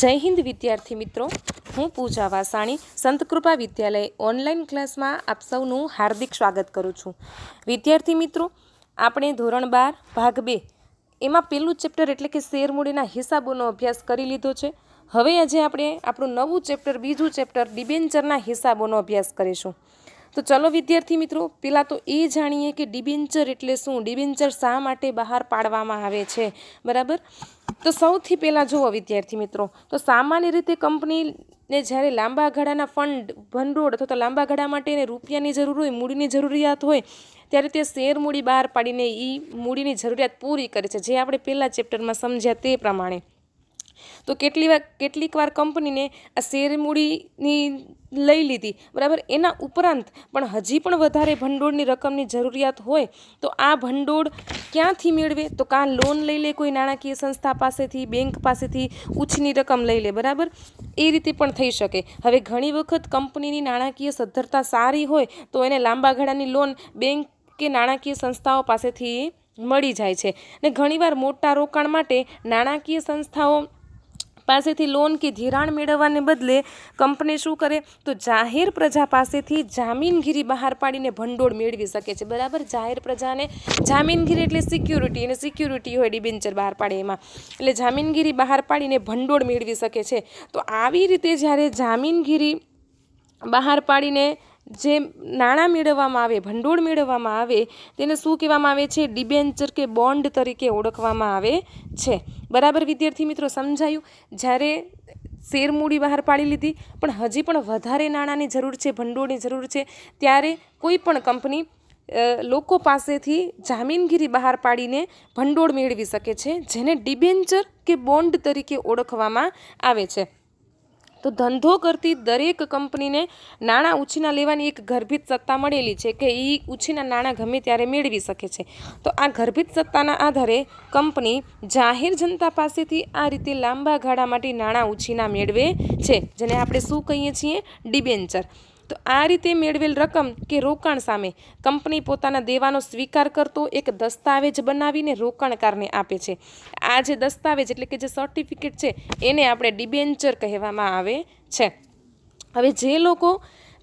જય હિન્દ, વિદ્યાર્થી મિત્રો. હું પૂજા વાસાણી, સંતકૃપા વિદ્યાલય ઓનલાઈન ક્લાસમાં આપ સૌનું હાર્દિક સ્વાગત કરું છું. વિદ્યાર્થી મિત્રો, આપણે ધોરણ બાર, ભાગ બે, એમાં પહેલું ચેપ્ટર એટલે કે શેરમૂડીના હિસાબોનો અભ્યાસ કરી લીધો છે. હવે આજે આપણે આપણું નવું ચેપ્ટર, બીજું ચેપ્ટર, ડિબેન્ચરના હિસાબોનો અભ્યાસ કરીશું. તો ચલો વિદ્યાર્થી મિત્રો પહેલાં તો એ જાણીએ કે ડિબેન્ચર એટલે શું? ડિબેન્ચર શા માટે બહાર પાડવામાં આવે છે? બરાબર? તો સૌથી પહેલાં જુઓ વિદ્યાર્થી મિત્રો, તો સામાન્ય રીતે કંપનીને જ્યારે લાંબા ગાળાના ફંડ, ભંડોળ અથવા તો લાંબા ગાળા માટે એને રૂપિયાની જરૂર હોય, મૂડીની જરૂરિયાત હોય, ત્યારે તે શેર મૂડી બહાર પાડીને એ મૂડીની જરૂરિયાત પૂરી કરે છે. જે આપણે પહેલાં ચેપ્ટરમાં સમજ્યા તે પ્રમાણે. તો કેટલી વાર કેટલીક વાર કંપનીને આ શેરમૂડીની લઈ લીધી, બરાબર? એના ઉપરાંત પણ હજી પણ વધારે ભંડોળની રકમની જરૂરિયાત હોય તો આ ભંડોળ ક્યાંથી મેળવે? તો કાં લોન લઈ લે કોઈ નાણાકીય સંસ્થા પાસેથી, બેંક પાસેથી, ઉછની રકમ લઈ લે, બરાબર? એ રીતે પણ થઈ શકે. હવે ઘણી વખત કંપનીની નાણાકીય સદ્ધરતા સારી હોય તો એને લાંબા ગાળાની લોન બેંક કે નાણાકીય સંસ્થાઓ પાસેથી મળી જાય છે. ને ઘણીવાર મોટા રોકાણ માટે નાણાકીય સંસ્થાઓ પાસેથી લોન કે ધિરાણ મેળવવાને બદલે કંપની શું કરે? તો જાહેર પ્રજા પાસેથી જામીનગીરી બહાર પાડીને ભંડોળ મેળવી શકે છે. બરાબર? જાહેર પ્રજાને જામીનગીરી એટલે સિક્યુરિટી અને સિક્યુરિટી હોય ડિબેન્ચર બહાર પાડે એમાં. એટલે જામીનગીરી બહાર પાડીને ભંડોળ મેળવી શકે છે. તો આવી રીતે જ્યારે જામીનગીરી બહાર પાડીને જે નાણાં મેળવવામાં આવે, ભંડોળ મેળવવામાં આવે, તેને શું કહેવામાં આવે છે? ડિબેન્ચર કે બોન્ડ તરીકે ઓળખવામાં આવે છે. બરાબર, વિદ્યાર્થી મિત્રો, સમજાયું? જ્યારે શેર મૂડી બહાર પાડી લીધી, પણ હજી પણ વધારે નાણાંની જરૂર છે, ભંડોળની જરૂર છે, ત્યારે કોઈ પણ કંપની લોકો પાસેથી જામીનગીરી બહાર પાડીને ભંડોળ મેળવી શકે છે, જેને ડિબેન્ચર કે બોન્ડ તરીકે ઓળખવામાં આવે છે. તો ધંધો કરતી દરેક કંપનીને નાણાં ઉછીના લેવાની એક ગર્ભિત સત્તા મળેલી છે કે એ ઉછીના નાણાં ગમે ત્યારે મેળવી શકે છે. તો આ ગર્ભિત સત્તાના આધારે કંપની જાહેર જનતા પાસેથી આ રીતે લાંબા ગાળા માટે નાણાં ઉછીના મેળવે છે. જેને આપણે શું કહીએ છીએ? ડિબેન્ચર. તો આ રીતે મેળવેલ રકમ કે રોકાણ સામે કંપની પોતાના દેવાનો સ્વીકાર કરતો એક દસ્તાવેજ બનાવીને રોકાણકારને આપે છે. આ જે દસ્તાવેજ એટલે કે જે સર્ટિફિકેટ છે, એને આપણે ડિબેન્ચર કહેવામાં આવે છે. હવે જે લોકો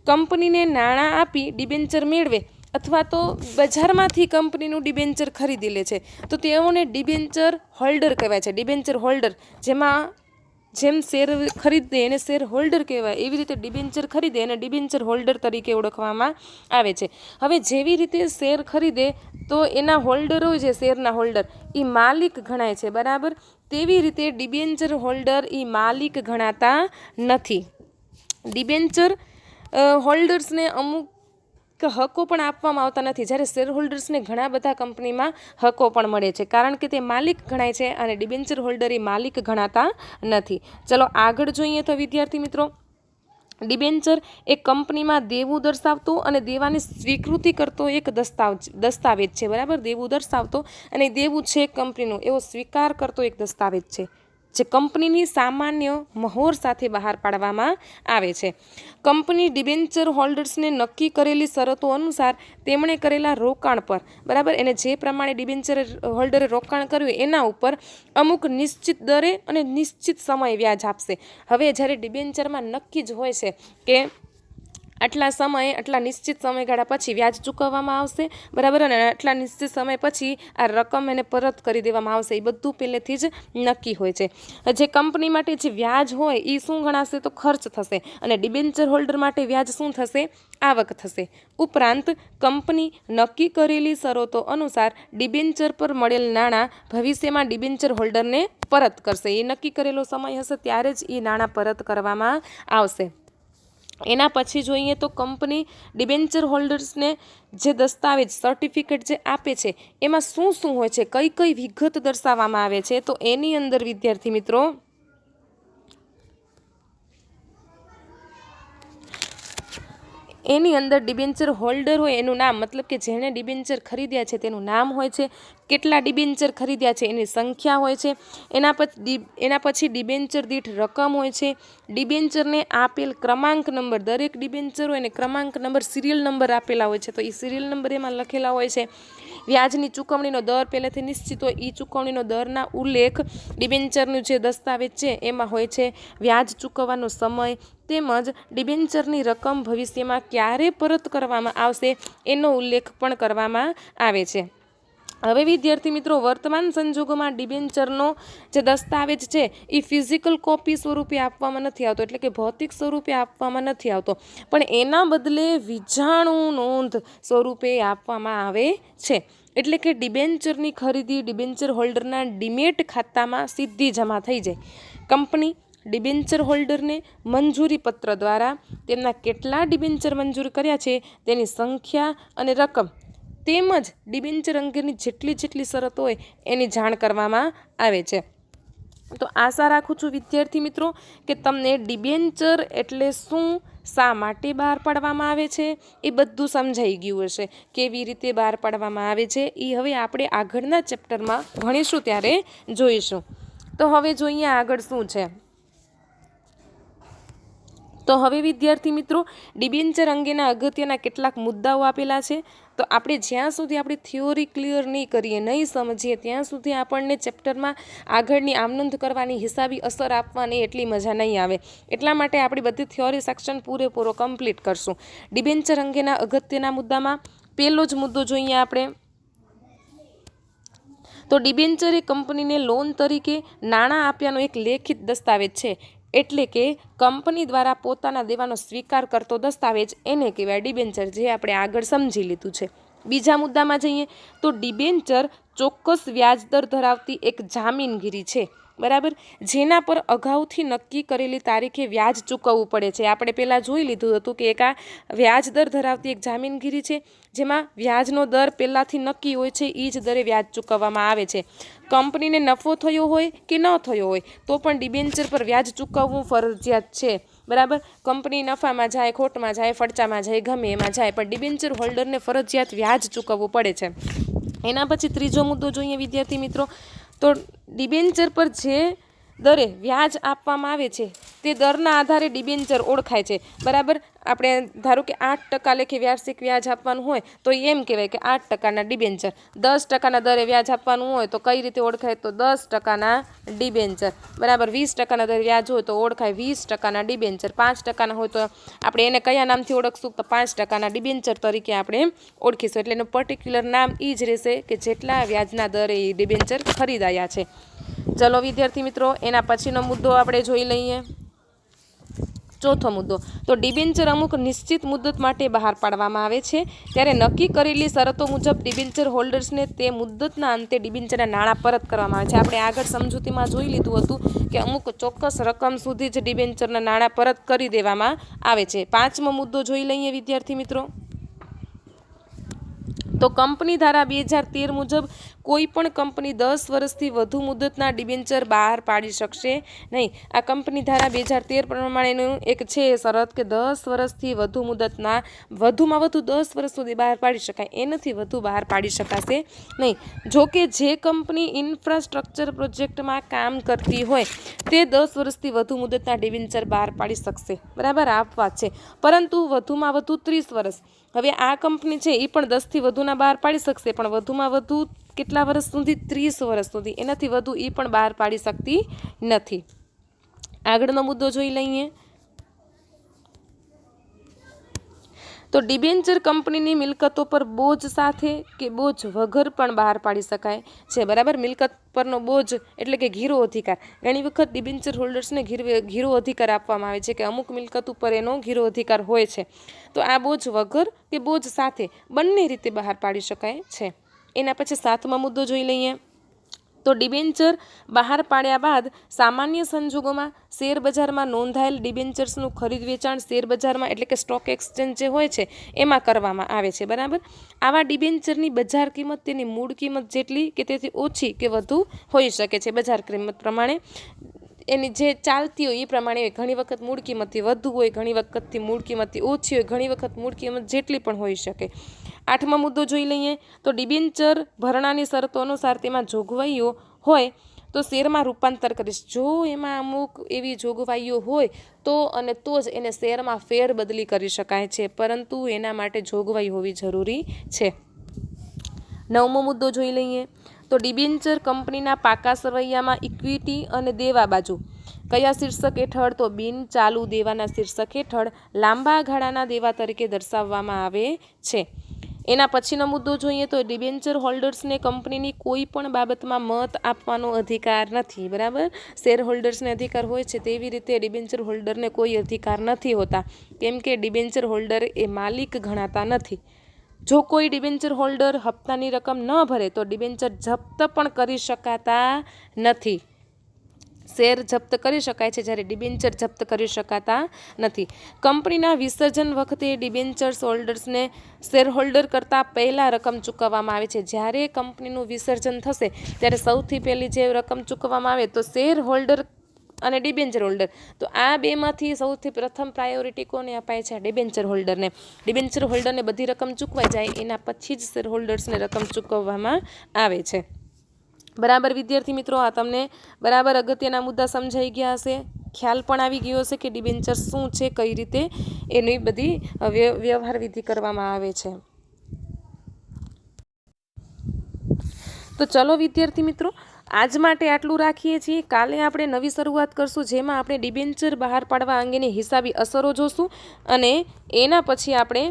કંપનીને નાણાં આપી ડિબેન્ચર મેળવે અથવા તો બજારમાંથી કંપનીનું ડિબેન્ચર ખરીદી લે છે, તો તેઓને ડિબેન્ચર હોલ્ડર કહેવાય છે. ડિબેન્ચર હોલ્ડર જેમાં જેમ શેર ખરીદે એને શેર હોલ્ડર કહેવાય. એવી રીતે ડિબેન્ચર ખરીદે એને ડિબેન્ચર હોલ્ડર તરીકે ઓળખવામાં આવે છે. હવે જેવી રીતે શેર ખરીદે તો એના હોલ્ડરો જે શેરના હોલ્ડર એ માલિક ગણાય છે, બરાબર? તેવી રીતે ડિબેન્ચર હોલ્ડર એ માલિક ગણાતા નથી. ડિબેન્ચર હોલ્ડર્સને અમુક હકો પણ આપવામાં આવતા નથી. જ્યારે શેર હોલ્ડર્સને ઘણા બધા કંપનીમાં હકો પણ મળે છે. કારણ કે તે માલિક ગણાય છે અને ડિબેન્ચર હોલ્ડર એ માલિક ગણાતા નથી. ચલો આગળ જોઈએ તો વિદ્યાર્થી મિત્રો, ડિબેન્ચર એ કંપનીમાં દેવું દર્શાવતો અને દેવાની સ્વીકૃતિ કરતો એક દસ્તાવેજ છે. બરાબર? દેવું દર્શાવતો અને દેવું છે કંપનીનું. એવો સ્વીકાર કરતો એક દસ્તાવેજ છે. જે કંપનીની સામાન્ય મહોર સાથે બહાર પાડવામાં આવે છે. કંપની ડિબેન્ચર હોલ્ડર્સને નક્કી કરેલી શરતો અનુસાર તેમણે કરેલા રોકાણ પર, બરાબર? એને જે પ્રમાણે ડિબેન્ચર હોલ્ડરે રોકાણ કર્યું એના ઉપર અમુક નિશ્ચિત દરે અને નિશ્ચિત સમય વ્યાજ આપશે. હવે જ્યારે ડિબેન્ચરમાં નક્કી જ હોય છે કે આટલા સમયે, આટલા નિશ્ચિત સમયગાળા પછી વ્યાજ ચૂકવવામાં આવશે, બરાબર? અને આટલા નિશ્ચિત સમય પછી આ રકમ એને પરત કરી દેવામાં આવશે. એ બધું પહેલેથી જ નક્કી હોય છે. જે કંપની માટે જે વ્યાજ હોય એ શું ગણાશે તો ખર્ચ થશે. અને ડિબેન્ચર હોલ્ડર માટે વ્યાજ શું થશે? આવક થશે. ઉપરાંત, કંપની નક્કી કરેલી શરતો અનુસાર ડિબેન્ચર પર મળેલ નાણાં ભવિષ્યમાં ડિબેન્ચર હોલ્ડરને પરત કરશે. એ નક્કી કરેલો સમય હશે ત્યારે જ એ નાણાં પરત કરવામાં આવશે. એના પછી જોઈએ તો કંપની ડિબેન્ચર હોલ્ડર્સને જે દસ્તાવેજ સર્ટિફિકેટ જે આપે છે, એમાં શું શું હોય છે, કઈ કઈ વિગત દર્શાવવામાં આવે છે, તો એની અંદર વિદ્યાર્થી મિત્રો એની અંદર ડિબેન્ચર હોલ્ડર હોય એનું નામ, મતલબ કે જેણે ડિબેન્ચર ખરીદ્યા છે તેનું નામ હોય છે. કેટલા ડિબેન્ચર ખરીદ્યા છે એની સંખ્યા હોય છે. એના પછી એના પછી ડિબેન્ચર દીઠ રકમ હોય છે. ડિબેન્ચરને આપેલ ક્રમાંક નંબર, દરેક ડિબેન્ચર હોય એને ક્રમાંક નંબર સિરિયલ નંબર આપેલા હોય છે. તો એ સિરિયલ નંબર એમાં લખેલા હોય છે. વ્યાજની ચૂકવણીનો દર પહેલેથી નિશ્ચિત હોય. એ ચૂકવણીનો દરના ઉલ્લેખ ડિબેન્ચરનું જે દસ્તાવેજ છે, એમાં હોય છે વ્યાજ ચૂકવવાનો સમય તેમજ ડિબેન્ચરની રકમ ભવિષ્યમાં ક્યારે પરત કરવામાં આવશે એનો ઉલ્લેખ પણ કરવામાં આવે છે. હવે વિદ્યાર્થી મિત્રો, વર્તમાન સંજોગોમાં ડિબેન્ચરનો જે દસ્તાવેજ છે, એ ફિઝિકલ કોપી સ્વરૂપે આપવામાં નથી આવતો, એટલે કે ભૌતિક સ્વરૂપે આપવામાં નથી આવતો. પણ એના બદલે વિજાણુ નોંધ સ્વરૂપે આપવામાં આવે છે. એટલે કે ડિબેન્ચરની ખરીદી ડિબેન્ચર હોલ્ડરના ડિમેટ ખાતામાં સીધી જમા થઈ જાય. કંપની ડિબેન્ચર હોલ્ડરને મંજૂરી પત્ર દ્વારા તેમના કેટલા ડિબેન્ચર મંજૂર કર્યા છે, તેની સંખ્યા અને રકમ તેમજ ડિબેન્ચર અંગેની જેટલી જેટલી શરતો હોય એની જાણ કરવામાં આવે છે. તો આશા રાખું છું વિદ્યાર્થી મિત્રો કે તમને ડિબેન્ચર એટલે શું, શા માટે બહાર પાડવામાં આવે છે, એ બધું સમજાઈ ગયું હશે. કેવી રીતે બહાર પાડવામાં આવે છે, એ હવે આપણે આગળના ચેપ્ટરમાં ભણીશું ત્યારે જોઈશું. તો હવે જોઈએ આગળ શું છે. તો હવે વિદ્યાર્થી મિત્રો, ડિબેન્ચર અંગેના અગત્યના કેટલાક મુદ્દાઓ આપેલા છે. તો આપણે જ્યાં સુધી આપણી થિયોરી ક્લિયર નહીં કરીએ, નહીં સમજીએ, ત્યાં સુધી આપણને ચેપ્ટરમાં આગળની આમનંદ કરવાની હિસાબી અસર આપવાની એટલી મજા નહીં આવે. એટલા માટે આપણી બધી થિયોરી સેક્શન પૂરેપૂરો કમ્પ્લીટ કરશું. ડિબેન્ચર અંગેના અગત્યના મુદ્દામાં પહેલો જ મુદ્દો જોઈએ આપણે. તો ડિબેન્ચર એ કંપનીને લોન તરીકે નાણાં આપ્યાનો એક લેખિત દસ્તાવેજ છે. એટલે કે કંપની દ્વારા પોતાના દેવાનો સ્વીકાર કરતો દસ્તાવેજ એને કહેવાય ડિબેન્ચર, જે આપણે આગળ સમજી લીધું છે. બીજા મુદ્દામાં જઈએ તો ડિબેન્ચર ચોક્કસ વ્યાજદર ધરાવતી એક જામીનગીરી છે. બરાબર? જેના પર અગાઉથી નક્કી કરેલી તારીખે વ્યાજ ચૂકવવું પડે છે. આપણે પહેલાં જોઈ લીધું હતું કે એક આ વ્યાજ દર ધરાવતી એક જામીનગીરી છે, જેમાં વ્યાજનો દર પહેલાંથી નક્કી હોય છે એ જ દરે વ્યાજ ચૂકવવામાં આવે છે. કંપનીને નફો થયો હોય કે ન થયો હોય, તો પણ ડિબેન્ચર પર વ્યાજ ચૂકવવું ફરજિયાત છે. બરાબર? કંપની નફામાં જાય, ખોટમાં જાય ફડચામાં જાય, ગમે એમાં જાય, પણ ડિબેન્ચર હોલ્ડરને ફરજિયાત વ્યાજ ચૂકવવું પડે છે. એના પછી ત્રીજો મુદ્દો જોઈએ વિદ્યાર્થી મિત્રો. તો ડિબેન્ચર પર જે દરે વ્યાજ આપવામાં આવે છે તે દરના આધારે ડિબેન્ચર ઓળખાય છે. બરાબર? આપણે ધારો કે આઠ ટકા લેખે વાર્ષિક વ્યાજ આપવાનું હોય, તો એમ કહેવાય કે આઠ ટકાના ડિબેન્ચર. દસ ટકાના દરે વ્યાજ આપવાનું હોય, તો કઈ રીતે ઓળખાય? તો દસ ટકાના ડિબેન્ચર. બરાબર? વીસ ટકાના દરે વ્યાજ હોય, તો ઓળખાય વીસ ટકાના ડિબેન્ચર. પાંચ ટકાના હોય, તો આપણે એને કયા નામથી ઓળખશું? તો પાંચ ટકાના ડિબેન્ચર તરીકે આપણે ઓળખીશું. એટલે એનું પર્ટિક્યુલર નામ એ જ રહેશે કે જેટલા વ્યાજના દરે એ ડિબેન્ચર ખરીદાયા છે. ચલો વિદ્યાર્થી મિત્રો, એના પછીનો મુદ્દો આપણે જોઈ લઈએ. ચોથો મુદ્દો. તો ડિબેન્ચર અમુક નિશ્ચિત મુદત માટે બહાર પાડવામાં આવે છે. ત્યારે નક્કી કરેલી શરતો મુજબ ડિબેન્ચર હોલ્ડર્સને તે મુદતના અંતે ડિબેન્ચરના નાણાં પરત કરવામાં આવે છે. આપણે આગળ સમજૂતીમાં જોઈ લીધું હતું કે અમુક ચોક્કસ રકમ સુધી જ ડિબેન્ચરના નાણાં પરત કરી દેવામાં આવે છે. પાંચમો મુદ્દો જોઈ લઈએ વિદ્યાર્થી મિત્રો. તો કંપની ધારા બે હજાર તેર મુજબ કોઈ પણ કંપની દસ વર્ષથી વધુ મુદતના ડિબેન્ચર બહાર પાડી શકશે નહીં. આ કંપની ધારા બે હજાર તેર પ્રમાણેનું એક છે શરત કે દસ વર્ષથી વધુ મુદતના, વધુમાં વધુ દસ વર્ષ સુધી બહાર પાડી શકાય. એનાથી વધુ બહાર પાડી શકાશે નહીં. જોકે જે કંપની ઇન્ફ્રાસ્ટ્રક્ચર પ્રોજેક્ટમાં કામ કરતી હોય, તે દસ વર્ષથી વધુ મુદતના ડિબેન્ચર બહાર પાડી શકશે. બરાબર? આ વાત છે. પરંતુ વધુમાં વધુ ત્રીસ વર્ષ. હવે આ કંપની છે એ પણ દસથી વધુના બહાર પાડી શકશે, પણ વધુમાં વધુ કેટલા વર્ષ સુધી? ત્રીસ વર્ષ સુધી. એનાથી વધુ એ પણ બહાર પાડી શકતી નથી. આગળનો મુદ્દો જોઈ લઈએ. તો ડિબેન્ચર કંપનીની મિલકતો પર બોજ સાથે કે બોજ વગર પણ બહાર પાડી શકાય છે. બરાબર? મિલકત પરનો બોજ એટલે કે ઘીરો અધિકાર. ઘણી વખત ડિબેન્ચર હોલ્ડર્સને ઘીર ઘીરો અધિકાર આપવામાં આવે છે કે અમુક મિલકત ઉપર એનો ઘીરો અધિકાર હોય છે. તો આ બોજ વગર કે બોજ સાથે બંને રીતે બહાર પાડી શકાય છે. એના પછી સાતમા મુદ્દો જોઈ લઈએ. તો ડિબેન્ચર બહાર પાડ્યા બાદ સામાન્ય સંજોગોમાં શેરબજારમાં નોંધાયેલ ડિબેન્ચર્સનું ખરીદ વેચાણ શેર બજારમાં એટલે કે સ્ટોક એક્સચેન્જ જે હોય છે, એમાં કરવામાં આવે છે. બરાબર? આવા ડિબેન્ચરની બજાર કિંમત તેની મૂળ કિંમત જેટલી કે તેથી ઓછી કે વધુ હોઈ શકે છે. બજાર કિંમત પ્રમાણે એની જે ચાલતી હોય એ પ્રમાણે ઘણી વખત મૂળ કિંમતથી વધુ હોય, ઘણી વખતથી મૂળ કિંમતથી ઓછી હોય, ઘણી વખત મૂળ કિંમત જેટલી પણ હોઈ શકે. આઠમા મુદ્દો જોઈ લઈએ તો ડિબેન્ચર ભરણાની શરતો અનુસાર તેમાં જોગવાઈઓ હોય તો શેરમાં રૂપાંતર કરીશ. જો એમાં અમુક એવી જોગવાઈઓ હોય તો અને તો જ એને શેરમાં ફેરબદલી કરી શકાય છે, પરંતુ એના માટે જોગવાઈ હોવી જરૂરી છે. નવમો મુદ્દો જોઈ લઈએ તો ડિબેન્ચર કંપનીના પાકા સરવૈયામાં ઇક્વિટી અને દેવા બાજુ. કયા શીર્ષક હેઠળ? તો બિન ચાલુ દેવાના શીર્ષક હેઠળ લાંબા ગાળાના દેવા તરીકે દર્શાવવામાં આવે છે. એના પછીનો મુદ્દો જોઈએ તો ડિબેન્ચર હોલ્ડર્સને કંપનીની કોઈ પણ બાબતમાં મત આપવાનો અધિકાર નથી, બરાબર? શેર હોલ્ડર્સને અધિકાર હોય છે તેવી રીતે ડિબેન્ચર હોલ્ડરને કોઈ અધિકાર નથી હોતા, કેમ કે ડિબેન્ચર હોલ્ડર એ માલિક ગણાતા નથી. જો કોઈ ડિબેન્ચર હોલ્ડર હપ્તાની રકમ ન ભરે તો ડિબેન્ચર જપ્ત પણ કરી શકાતા નથી. શેર જપ્ત કરી શકાય છે જ્યારે ડિબેન્ચર જપ્ત કરી શકાતા નથી. કંપનીના વિસર્જન વખતે ડિબેન્ચર્સ હોલ્ડર્સને શેર હોલ્ડર કરતાં પહેલાં રકમ ચૂકવવામાં આવે છે. જ્યારે કંપનીનું વિસર્જન થશે ત્યારે સૌથી પહેલી જે રકમ ચૂકવવામાં આવે તો શેર હોલ્ડર અને ડિબેન્ચર હોલ્ડર. તો આ બેમાંથી સૌથી પ્રથમ પ્રાયોરિટી કોને અપાય છે? ડિબેન્ચર હોલ્ડરને. ડિબેન્ચર હોલ્ડરને બધી રકમ ચૂકવાઈ જાય, એના પછી જ શેર હોલ્ડર્સને રકમ ચૂકવવામાં આવે છે. બરાબર, વિદ્યાર્થી મિત્રો, આ તમને બરાબર અગત્યના મુદ્દા સમજાઈ ગયા હશે. ખ્યાલ પણ આવી ગયો હશે કે ડિબેન્ચર શું છે, કઈ રીતે એની બધી વ્યવહાર વિધિ કરવામાં આવે છે. તો ચલો વિદ્યાર્થી મિત્રો, આજ માટે આટલું રાખીએ છીએ. કાલે આપણે નવી શરૂઆત કરશું જેમાં આપણે ડિબેન્ચર બહાર પાડવા અંગેની હિસાબી અસરો જોશું અને એના પછી આપણે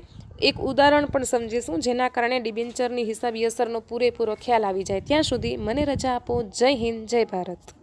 એક ઉદાહરણ પણ સમજીશું, જેના કારણે ડિબેન્ચરની હિસાબી અસરનો પૂરેપૂરો ખ્યાલ આવી જાય. ત્યાં સુધી મને રજા આપો. જય હિન્દ, જય ભારત.